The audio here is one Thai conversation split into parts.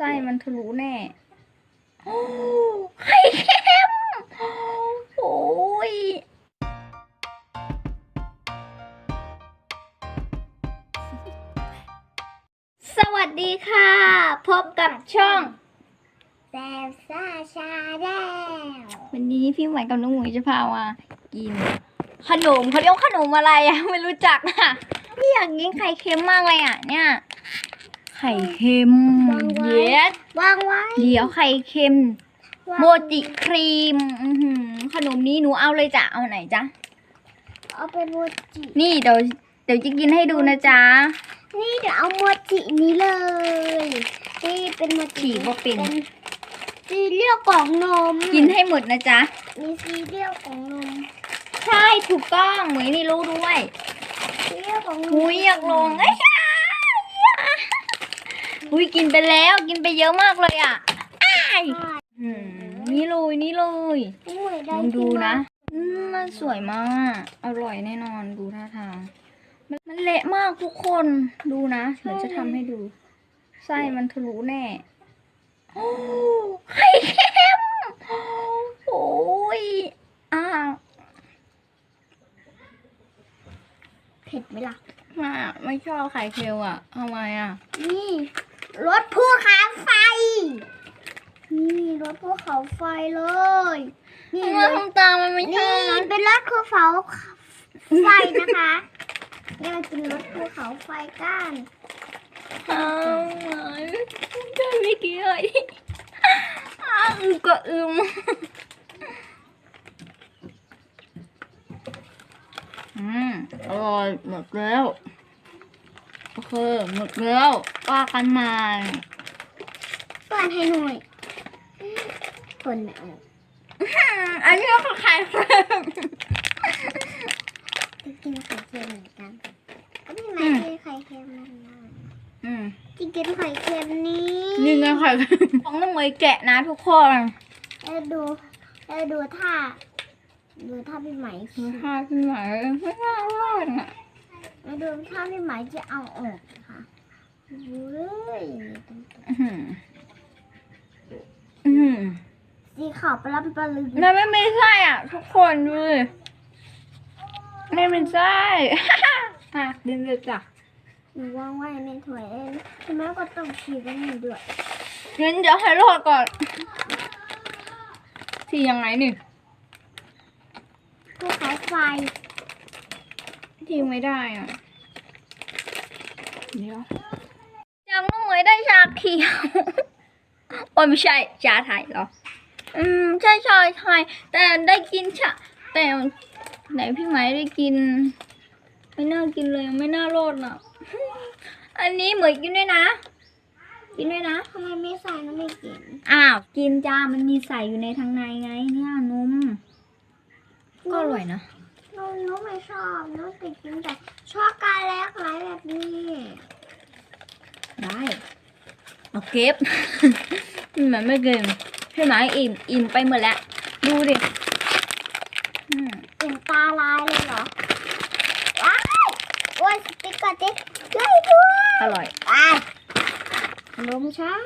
ส้มันทะลุแน่โอ้ไข่เค็มโอ้ยสวัสดีค่ะ พบกับช่องแซมซ่าชาแนลวันนี้พี่ใหม่กับน้องหมวยจะพามากิน ขนมเขาเรียกว่าขนมอะไรอะไม่รู้จักอะพี่อยากกินไข่เค็มมากเลยอะเนี่ย ไข่เค็มเยสวางไว้ เดี๋ยวไข่เค็มวางโมจิครีมอื้อหือขนมนี้หนูเอาเลยจ้ะเอาไหนจ๊ะ เอาเป็นโมจิ นี่เดี๋ยวเดี๋ยวจะกินให้ดูนะจ๊ะ นี่เดี๋ยวเอาโมจินี้เลย นี่เป็นโมจิฉีกบ่เป็น ซีเรียลกล่องนมกินให้หมดนะจ๊ะ มีซีเรียลกล่องนมใช่ถูกต้องเหมยนี่รู้ด้วยซีเรียลกล่องนมหุยอยากลงไอ้ชาหุยกินไปแล้วกินไปเยอะมากเลยอะอ้ายอืมนี่เลยนี่เลยอุ้ยลได้องดูกินะมาอืมมันสวยมาก อร่อยแน่นอนดูท่าทางมันมันเละมากทุกคนดูนะเดี๋ยวจะทำให้ดู ไส้มันทะลุแน่ โอ้ไข่เค็มโอ้ยอ้าวเผ็ดไหมล่ะมาไม่ชอบไข่เค็มอะทำไมอะ นี่ รถภูเขาไฟ นี่รถภูเขาไฟเลย นี่ทำไมรถทำตามมันไม่ชนี่อบนะเป็นรถภูเขาไฟนะคะนี่มากินรถภูเขาไฟกันทำไมได้ไม่กี่เลยอ้าวอึมก็อึมอืมอร่อยหมดแล้วโอ เค หมดแล้วว่ากันใหมาเปิดให้หน่อยคนเอาอันนี้ก็ขายเพิ่มจะกินไข่เค็มเหมือนกันก็พี่ไม้กินไข่เค็มมันนะอืมจะกินไข่เค็มนี้นี่ไงไข่เค็มของน้ำมวยแกะนะทุกคนแล้วดูแล้วดูท่าดูท่าพี่ไหมดูท่าพี่ไหมไม่น่ารอดอะ แล้วดูท่าพี่ไหมจะเอาออกค่ะดูเลยตรงอื้อหืออื้อหือๆสีขาวปลาปลาลึกมันไม่ไม่ใช่อะ ทุกคนดูดิไม่เป็นไส้ อะดึงเลยจ้ะหนูวางไว้ในถ้วยเองทำไมก็ต้องฉีกกันหนึ่งด้วยงั้นเดี๋ยวให้รอดก่อนที่ยังไงนี่ ภูเขาไฟ ที่ไม่ได้อะ เดี๋ยวยังน้องเหมยได้ชาเขียวโอ้ยไม่ใช่ชาไทยเหรอ อืมใช่ใช่ใช่แต่ได้กินชาแต่ไหนพี่ไหมได้กิน ไม่น่ากินเลยไม่น่ารอดอะ อันนี้เหมยกินด้วยนะ กินด้วยนะทำไมไม่ใส่น้ำไม่กิน อ้าวกินจ้ามันมีใส่อยู่ในทางในไงเนี่ยนมก็อร่อยนะห นูหนูไม่ชอบหนูติดกินแต่ช็อกโกแลตอะไรแบบนี้ ได้เอาเก็บพี่หมายไม่เกินพี่หมายอิ่มอิ่มไปหมดแล้ว ดูดิอืมเป็นตาลายเลยเหรอ ว้ายโอ้ยสติ๊กเกอร์ติ๊กช่วยด้วยอร่อยอ้ายลมช้าง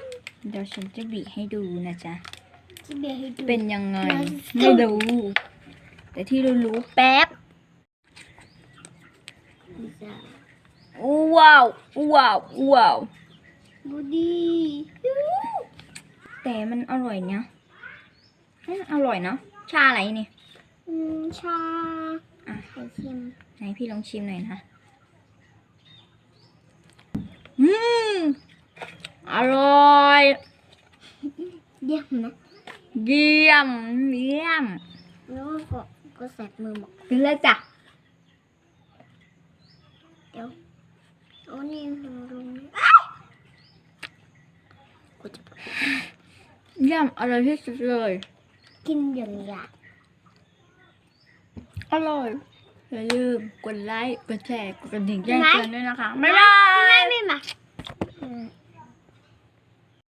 เดี๋ยวฉันจะบีให้ดูนะจ๊ะจิเบให้ดูเป็นยังไงเดี๋ไม่ยวรู้ แต่ที่รู้ๆแป๊บ ว้าวว้าวว้าวดูดีแต่มันอร่อยเนี่ยอืมอร่อยเนาะชาอะไรนี่อืมชาอะไข่เค็มไหนพี่ลองชิมหน่อยนะอืมอร่อยเยี่ยมนะเยี่ยมเยี่ยมแล้วก็ก็แสบมือหมดกินเลยจ้ะเดี๋ยว โอ้นี่ลงลงกูจะเยี่ยมอร่อยที่สุดเลย กินอย่างอยากอร่อยอย่าลืมกดไลค์ กดแชร์ กดกระดิ่งแจ้งเตือนด้วยนะคะ บ๊ายบาไม่ยไม่มาอืม